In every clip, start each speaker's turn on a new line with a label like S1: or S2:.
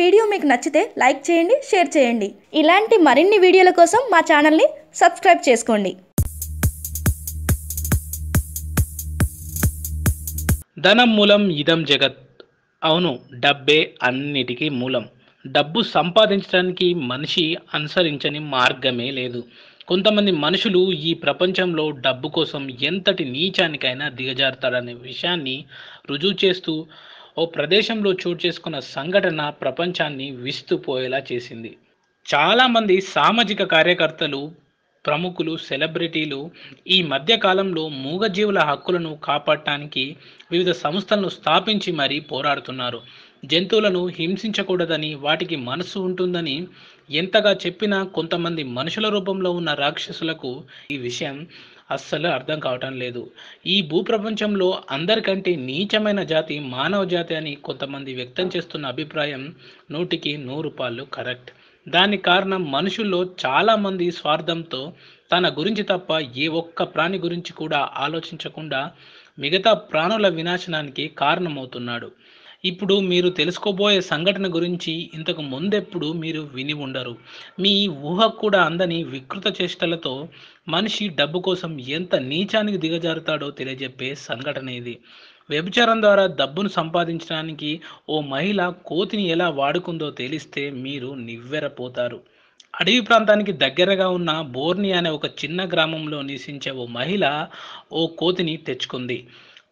S1: Video మీకు నచ్చితే like చేయండి షేర్ చేయండి. ఇలాంటి మరిన్ని వీడియోల కోసం మా ఛానల్ని సబ్స్క్రైబ్ చేసుకోండి.
S2: ధనం మూలం ఇదం జగత్. అవును డబ్బే అన్నిటికీ మూలం. డబ్బు సంపాదించడానికి మనిషి అనుసరించని మార్గమే లేదు. కొంతమంది మనుషులు ఈ ప్రపంచంలో డబ్బు కోసం ఎంతటి నీచానికైనా దిగజారుతారనే విషయాన్ని రుజువు చేస్తూ ఓ ప్రదేశంలో చోటు చేసుకున్న సంఘటన ప్రపంచాన్ని విస్తుపోయేలా చేసింది. చాలామంది సామాజిక కార్యకర్తలు ప్రముఖులు సెలబ్రిటీలు ఈ మధ్య కాలంలో మూగజీవుల హక్కులను కాపాడటానికి వివిధ సంస్థలను స్థాపించి మరీ పోరాడుతున్నారు. జంతువులను హింసించకూడదని వాటికి మనసు ఉంటుందని ఎంతగా చెప్పినా కొంతమంది మనుషుల రూపంలో ఉన్న రాక్షసులకు ఈ విషయం అస్సలు అర్థం కావటం లేదు. ఈ భూప్రపంచంలో అందరికంటే నీచమైన జాతి మానవ జాతి అని కొంతమంది వ్యక్తం చేస్తున్న అభిప్రాయం నూటికి నూరు పాళ్ళు కరెక్ట్. దాని కారణం మనుషుల్లో చాలామంది స్వార్థంతో తన గురించి తప్ప ఏ ఒక్క ప్రాణి గురించి కూడా ఆలోచించకుండా మిగతా ప్రాణుల వినాశనానికి కారణమవుతున్నాడు. ఇప్పుడు మీరు తెలుసుకోబోయే సంఘటన గురించి ఇంతకు ముందెప్పుడు మీరు విని ఉండరు. మీ ఊహ కూడా అందని వికృత చేష్టలతో మనిషి డబ్బు కోసం ఎంత నీచానికి దిగజారుతాడో తెలియజెప్పే సంఘటన ఇది. వ్యభిచారం ద్వారా డబ్బును సంపాదించడానికి ఓ మహిళ కోతిని ఎలా వాడుకుందో తెలిస్తే మీరు నివ్వెరపోతారు. అడవి ప్రాంతానికి దగ్గరగా ఉన్న బోర్ని అనే ఒక చిన్న గ్రామంలో నివసించే ఓ మహిళ ఓ కోతిని తెచ్చుకుంది.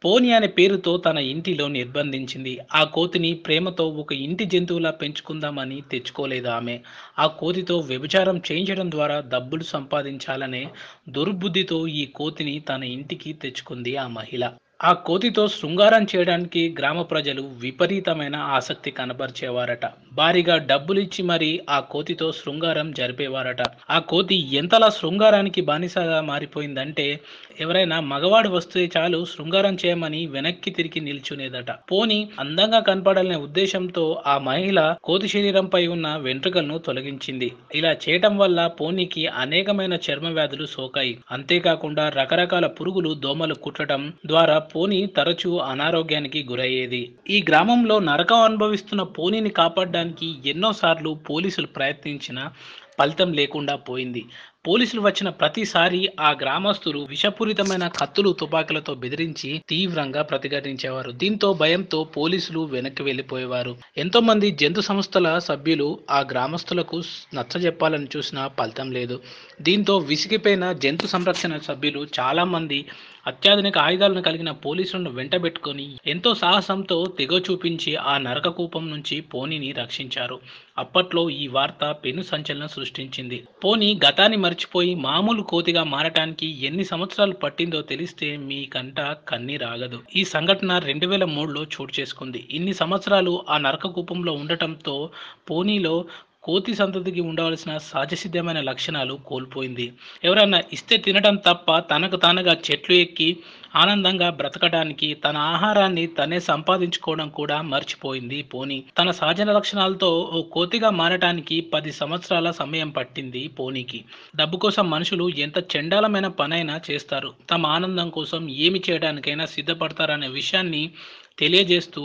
S2: పోనీ అనే పేరుతో తన ఇంటిలో నిర్బంధించింది. ఆ కోతిని ప్రేమతో ఒక ఇంటి జంతువులా పెంచుకుందామని తెచ్చుకోలేదు ఆమె. ఆ కోతితో వ్యభిచారం చేయించడం ద్వారా డబ్బులు సంపాదించాలనే దుర్బుద్ధితో ఈ కోతిని తన ఇంటికి తెచ్చుకుంది ఆ మహిళ. ఆ కోతితో శృంగారం చేయడానికి గ్రామ ప్రజలు విపరీతమైన ఆసక్తి కనబరిచేవారట. భారీగా డబ్బులు ఇచ్చి మరి ఆ కోతితో శృంగారం జరిపేవారట. ఆ కోతి ఎంతలా శృంగారానికి బానిసగా మారిపోయిందంటే ఎవరైనా మగవాడు వస్తే చాలు శృంగారం చేయమని వెనక్కి తిరిగి నిల్చునేదట. పోని అందంగా కనపడాలనే ఉద్దేశంతో ఆ మహిళ కోతి శరీరంపై ఉన్న వెంట్రుకలను తొలగించింది. ఇలా చేయటం వల్ల పోనీకి అనేకమైన చర్మ వ్యాధులు సోకాయి. అంతేకాకుండా రకరకాల పురుగులు దోమలు కుట్టడం ద్వారా పోనీ తరచూ అనారోగ్యానికి గురయ్యేది. ఈ గ్రామంలో నరకం అనుభవిస్తున్న పోనీని కాపాడడానికి ఎన్నోసార్లు పోలీసులు ప్రయత్నించినా ఫలితం లేకుండా పోయింది. పోలీసులు వచ్చిన ప్రతిసారి ఆ గ్రామస్తులు విషపూరితమైన కత్తులు తుపాకులతో బెదిరించి తీవ్రంగా ప్రతిఘటించేవారు. దీంతో భయంతో పోలీసులు వెనక్కి వెళ్ళిపోయేవారు. ఎంతో మంది జంతు సంస్థల సభ్యులు ఆ గ్రామస్తులకు నచ్చజెప్పాలని చూసినా ఫలితం లేదు. దీంతో విసిగిపోయిన జంతు సంరక్షణ సభ్యులు చాలా మంది అత్యాధునిక ఆయుధాలను కలిగిన పోలీసులను వెంటబెట్టుకొని ఎంతో సాహసంతో తెగ చూపించి ఆ నరక కూపం నుంచి పోనీని రక్షించారు. అప్పట్లో ఈ వార్త పెను సంచలనం సృష్టించింది. పోనీ గతాన్ని మర్చిపోయి మామూలు కోతిగా మారటానికి ఎన్ని సంవత్సరాలు పట్టిందో తెలిస్తే మీ కంట కన్నీరాగదు. ఈ సంఘటన రెండు వేల మూడులో చోటు చేసుకుంది. ఇన్ని సంవత్సరాలు ఆ నరక కూపంలో ఉండటంతో పోనీలో కోతి సంతతికి ఉండవలసిన సహజసిద్ధమైన లక్షణాలు కోల్పోయింది. ఎవరైనా ఇస్తే తినడం తప్ప తనకు తానుగా చెట్లు ఎక్కి ఆనందంగా బ్రతకడానికి తన ఆహారాన్ని తనే సంపాదించుకోవడం కూడా మర్చిపోయింది పోనీ. తన సహజ లక్షణాలతో ఓ కోతిగా మారటానికి పది సంవత్సరాల సమయం పట్టింది పోనీకి. డబ్బు కోసం మనుషులు ఎంత చండాలమైన పనైనా చేస్తారు. తమ ఆనందం కోసం ఏమి చేయడానికైనా సిద్ధపడతారనే విషయాన్ని తెలియజేస్తూ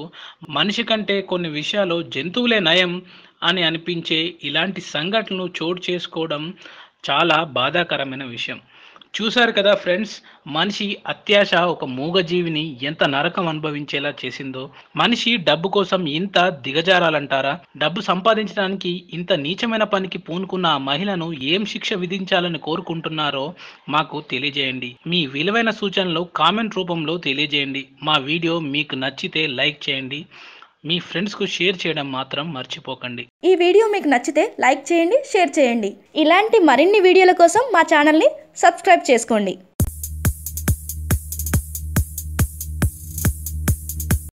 S2: మనిషి కంటే కొన్ని విషయాలు జంతువులే నయం అని అనిపించే ఇలాంటి సంఘటనలు చోటు చేసుకోవడం చాలా బాధాకరమైన విషయం. చూశారు కదా ఫ్రెండ్స్ మనిషి అత్యాశ ఒక మూగజీవిని ఎంత నరకం అనుభవించేలా చేసిందో. మనిషి డబ్బు కోసం ఇంత దిగజారాలంటారా? డబ్బు సంపాదించడానికి ఇంత నీచమైన పనికి పూనుకున్న ఆ మహిళను ఏం శిక్ష విధించాలని కోరుకుంటున్నారో మాకు తెలియజేయండి. మీ విలువైన సూచనలు కామెంట్ రూపంలో తెలియజేయండి. మా వీడియో మీకు నచ్చితే లైక్ చేయండి. మీ ఫ్రెండ్స్కు షేర్ చేయడం మాత్రం మర్చిపోకండి.
S1: ఈ వీడియో మీకు నచ్చితే లైక్ చేయండి షేర్ చేయండి. ఇలాంటి మరిన్ని వీడియోల కోసం మా ఛానల్ని సబ్స్క్రైబ్ చేసుకోండి.